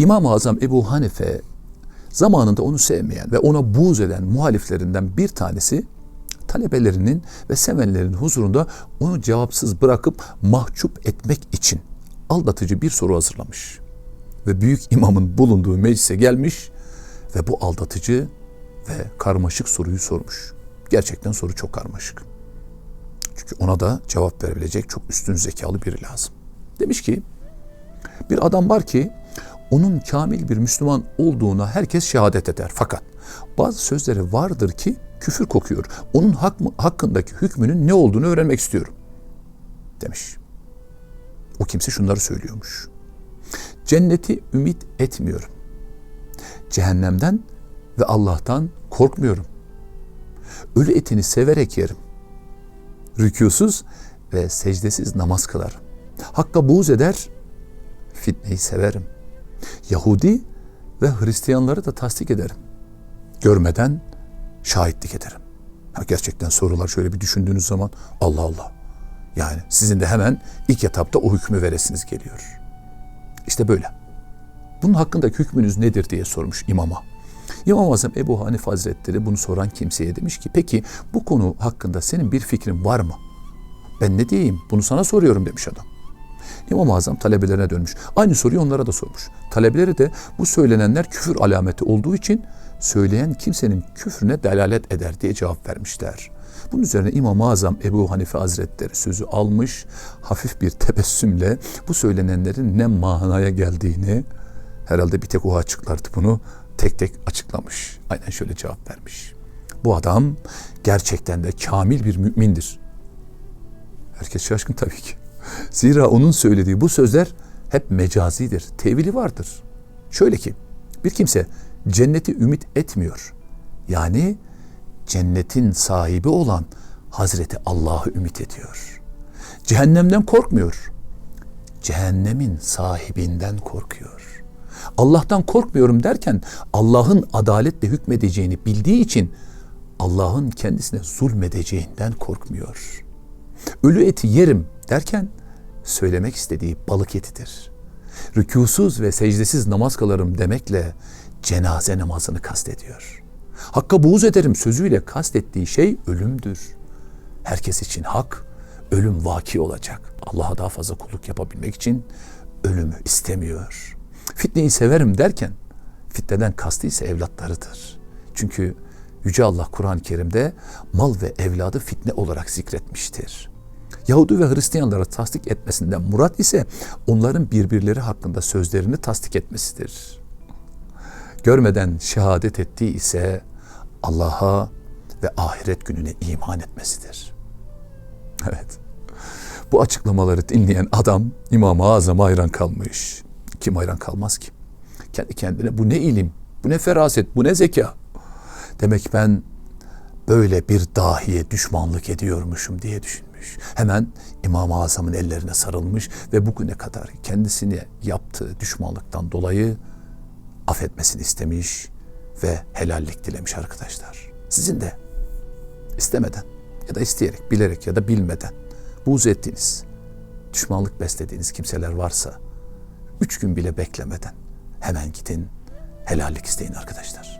İmam-ı Azam Ebu Hanife zamanında onu sevmeyen ve ona buğz eden muhaliflerinden bir tanesi talebelerinin ve sevenlerinin huzurunda onu cevapsız bırakıp mahcup etmek için aldatıcı bir soru hazırlamış. Ve büyük imamın bulunduğu meclise gelmiş ve bu aldatıcı ve karmaşık soruyu sormuş. Gerçekten soru çok karmaşık. Çünkü ona da cevap verebilecek çok üstün zekalı biri lazım. Demiş ki bir adam var ki onun kamil bir Müslüman olduğuna herkes şehadet eder. Fakat bazı sözleri vardır ki küfür kokuyor. Onun hak, hakkındaki hükmünün ne olduğunu öğrenmek istiyorum. Demiş. O kimse şunları söylüyormuş. Cenneti ümit etmiyorum. Cehennemden ve Allah'tan korkmuyorum. Ölü etini severek yerim. Rükûsuz ve secdesiz namaz kılarım. Hakka buğz eder, fitneyi severim. Yahudi ve Hristiyanları da tasdik ederim. Görmeden şahitlik ederim. Ha, gerçekten sorular şöyle bir düşündüğünüz zaman Allah Allah. Yani sizin de hemen ilk etapta o hükmü veresiniz geliyor. İşte böyle. Bunun hakkındaki hükmünüz nedir diye sormuş imama. İmam Azam Ebu Hanife Hazretleri bunu soran kimseye demiş ki peki bu konu hakkında senin bir fikrin var mı? Ben ne diyeyim bunu sana soruyorum demiş adam. İmam-ı Azam talebelerine dönmüş. Aynı soruyu onlara da sormuş. Talebeleri de bu söylenenler küfür alameti olduğu için söyleyen kimsenin küfrüne delalet eder diye cevap vermişler. Bunun üzerine İmam-ı Azam Ebu Hanife Hazretleri sözü almış, hafif bir tebessümle bu söylenenlerin ne manaya geldiğini, herhalde bir tek o açıklardı bunu, tek tek açıklamış. Aynen şöyle cevap vermiş. Bu adam gerçekten de kamil bir mümindir. Herkes şaşkın tabii ki. Zira onun söylediği bu sözler hep mecazidir, tevili vardır. Şöyle ki, bir kimse cenneti ümit etmiyor. Yani cennetin sahibi olan Hazreti Allah'ı ümit ediyor. Cehennemden korkmuyor. Cehennemin sahibinden korkuyor. Allah'tan korkmuyorum derken Allah'ın adaletle hükmedeceğini bildiği için Allah'ın kendisine zulmedeceğinden korkmuyor. Ölü eti yerim derken söylemek istediği balık etidir. Rükûsuz ve secdesiz namaz kılarım demekle cenaze namazını kastediyor. Hakka buğz ederim sözüyle kastettiği şey ölümdür. Herkes için hak, ölüm vaki olacak. Allah'a daha fazla kulluk yapabilmek için ölümü istemiyor. Fitneyi severim derken fitneden kastı ise evlatlarıdır. Çünkü Yüce Allah Kur'an-ı Kerim'de mal ve evladı fitne olarak zikretmiştir. Yahudi ve Hristiyanlara tasdik etmesinden murat ise onların birbirleri hakkında sözlerini tasdik etmesidir. Görmeden şehadet ettiği ise Allah'a ve ahiret gününe iman etmesidir. Evet. Bu açıklamaları dinleyen adam İmam-ı Azam'a hayran kalmış. Kim hayran kalmaz ki? Kendi kendine bu ne ilim, bu ne feraset, bu ne zeka. Demek ben böyle bir dahiye düşmanlık ediyormuşum diye düşünmüş. Hemen İmam-ı Azam'ın ellerine sarılmış ve bugüne kadar kendisine yaptığı düşmanlıktan dolayı affetmesini istemiş ve helallik dilemiş arkadaşlar. Sizin de istemeden ya da isteyerek, bilerek ya da bilmeden buğz ettiğiniz, düşmanlık beslediğiniz kimseler varsa üç gün bile beklemeden hemen gidin helallik isteyin arkadaşlar.